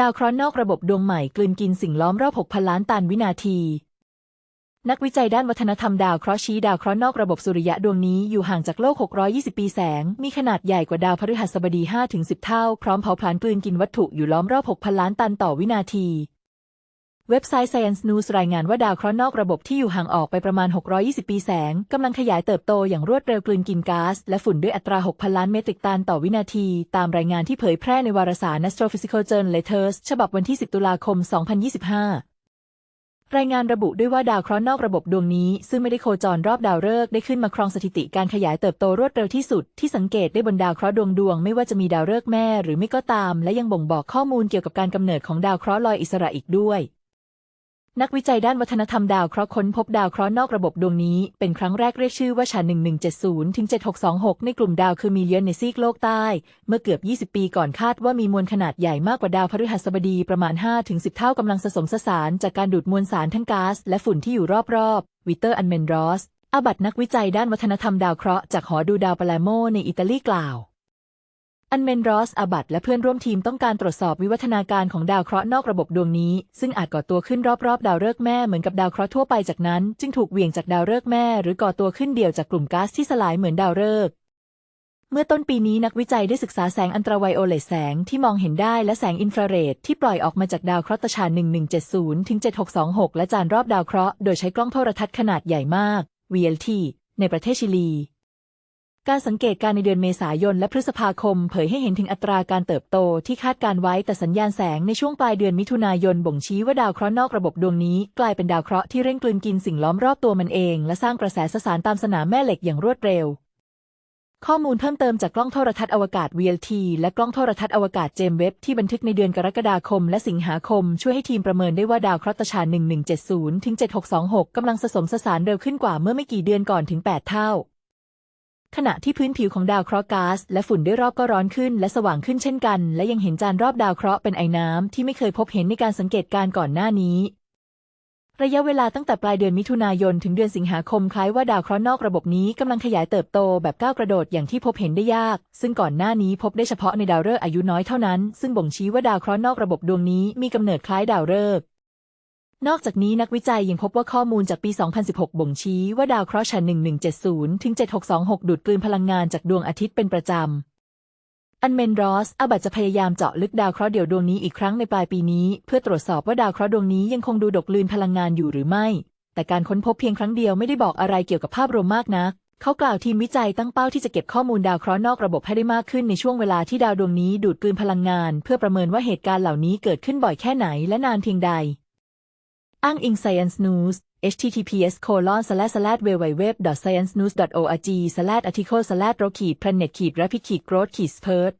ดาวเคราะห์นอกระบบดวงใหม่กลืนกินสิ่งล้อมรอบ6,000 ล้านตันวินาที นักวิจัยด้านวัฒนธรรมดาวเคราะห์ชี้ดาวเคราะห์นอกระบบสุริยะดวงนี้อยู่ห่างจากโลก 620 ปีแสง มีขนาดใหญ่กว่าดาวพฤหัสบดี 5-10 เท่า พร้อมเผาผลาญกลืนกินวัตถุอยู่ล้อมรอบ 6,000 ล้านตันต่อวินาที เว็บไซต์ Science News รายงานว่าดาวเคราะห์นอกระบบที่อยู่ห่างออกไปประมาณ 620 ปีแสง กำลังขยายเติบโตอย่างรวดเร็วกลืนกินก๊าซและฝุ่นด้วยอัตรา 6,000 ล้านเมตริกตันต่อวินาที ตามรายงานที่เผยแพร่ในวารสาร Astrophysical Journal Letters ฉบับวันที่ 10 ตุลาคม 2025 รายงานระบุด้วยว่าดาวเคราะห์นอกระบบดวงนี้ ซึ่งไม่ได้โคจรรอบดาวฤกษ์ได้ขึ้นมาครองสถิติการขยายเติบโตรวดเร็วที่สุด ที่สังเกตได้บนดาวเคราะห์ดวงดวงไม่ว่าจะมีดาวฤกษ์แม่หรือไม่ก็ตาม และยังบ่งบอกข้อมูลเกี่ยวกับการกำเนิดของดาวเคราะห์ลอยอิสระอีกด้วย นักวิจัยด้านวัฒนธรรมดาวเคราะห์ค้นพบดาวเคราะห์นอกระบบดวงนี้ เป็นครั้งแรกเรียกชื่อว่าชา 1170 ถึง 7626 ในกลุ่มดาวคือมีเลียนในซีกโลกใต้ เมื่อเกือบ 20 ปีก่อนคาดว่ามีมวลขนาดใหญ่มากกว่าดาวพฤหัสบดีประมาณ 5-10 เท่ากำลังผสมสสาร จากการดูดมวลสารทั้งก๊าซและฝุ่นที่อยู่รอบๆ วิเตอร์อันเมนรอสอาบัตนักวิจัยด้านวัฒนธรรมดาวเคราะห์จากหอดูดาวปาเลโมในอิตาลีกล่าว อันเมนรอสอาบัตและเพื่อนร่วมทีมต้องการตรวจสอบวิวัฒนาการของดาวเคราะห์นอกระบบดวงนี้ ซึ่งอาจก่อตัวขึ้นรอบๆ ดาวฤกษ์แม่เหมือนกับดาวเคราะห์ทั่วไปจากนั้น จึงถูกเหวี่ยงจากดาวฤกษ์แม่ หรือก่อตัวขึ้นเดี่ยวจากกลุ่มก๊าซที่สลายเหมือนดาวฤกษ์เมื่อต้นปีนี้นักวิจัยได้ศึกษาแสงอันตราไวโอเลตแสงที่มองเห็นได้และแสงอินฟราเรดที่ปล่อยออกมาจากดาวเคราะห์ตชาน1170ถึง7626 และจานรอบดาวเคราะห์โดยใช้กล้องโทรทัศน์ขนาดใหญ่มาก VLT ในประเทศชิลี การสังเกตการในเดือนเมษายนและพฤษภาคม เผยให้เห็นถึงอัตราการเติบโตที่คาดการไว้แต่สัญญาณแสงในช่วงปลายเดือนมิถุนายนบ่งชี้ว่าดาวเคราะห์นอกระบบดวงนี้ กลายเป็นดาวเคราะห์ที่เร่งกลืนกินสิ่งล้อมรอบตัวมันเอง และสร้างกระแสสสารตามสนามแม่เหล็กอย่างรวดเร็ว ข้อมูลเพิ่มเติมจากกล้องโทรทัศน์อวกาศ VLT และกล้องโทรทัศน์อวกาศเจมเว็บที่บันทึกในเดือนกรกฎาคม และสิงหาคม ช่วยให้ทีมประเมินได้ว่าดาวเคราะห์ตชา1170ถึง7626กำลังผสมสสารเร็วขึ้นกว่าเมื่อไม่กี่เดือนก่อนถึง 8 เท่า ขณะที่พื้นผิวของดาวเคราะห์ก๊าซและฝุ่นด้วยรอบก็ร้อนขึ้นและสว่างขึ้นเช่นกัน และยังเห็นจานรอบดาวเคราะห์เป็นไอน้ำที่ไม่เคยพบเห็นในการสังเกตการก่อนหน้านี้ ระยะเวลาตั้งแต่ปลายเดือนมิถุนายนถึงเดือนสิงหาคมคล้ายว่าดาวเคราะห์นอกระบบนี้กำลังขยายเติบโตแบบก้าวกระโดดอย่างที่พบเห็นได้ยาก ซึ่งก่อนหน้านี้พบได้เฉพาะในดาวฤกษ์อายุน้อยเท่านั้น ซึ่งบ่งชี้ว่าดาวเคราะห์นอกระบบดวงนี้มีกำเนิดคล้ายดาวฤกษ์ นอกจากนี้นักวิจัยยังพบว่าข้อมูลจากปี 2016 บ่งชี้ว่าดาวเคราะห์ชัน1170 ถึง 7626 ดูดกลืนพลังงานจากดวงอาทิตย์เป็นประจำ อันเมนรอสอาบัตจะพยายามเจาะลึกดาวเคราะห์เดี่ยวดวงนี้อีกครั้งในปลายปีนี้ เพื่อตรวจสอบว่าดาวเคราะห์ดวงนี้ยังคงดูดกลืนพลังงานอยู่หรือไม่ แต่การค้นพบเพียงครั้งเดียวไม่ได้บอกอะไรเกี่ยวกับภาพรวมมากนักเขากล่าวทีมวิจัยตั้งเป้าที่จะเก็บข้อมูลดาวเคราะห์นอกระบบให้ได้มากขึ้นในช่วงเวลาที่ดาวดวงนี้ดูดกลืนพลังงาน เพื่อประเมินว่าเหตุการณ์เหล่านี้เกิดขึ้นบ่อยแค่ไหนและนานเพียงใด อ้างอิง Science News https colon slash slash www science news org slash article slash ro ขีด planet ขีด rapid ขีด growth ขีด spurt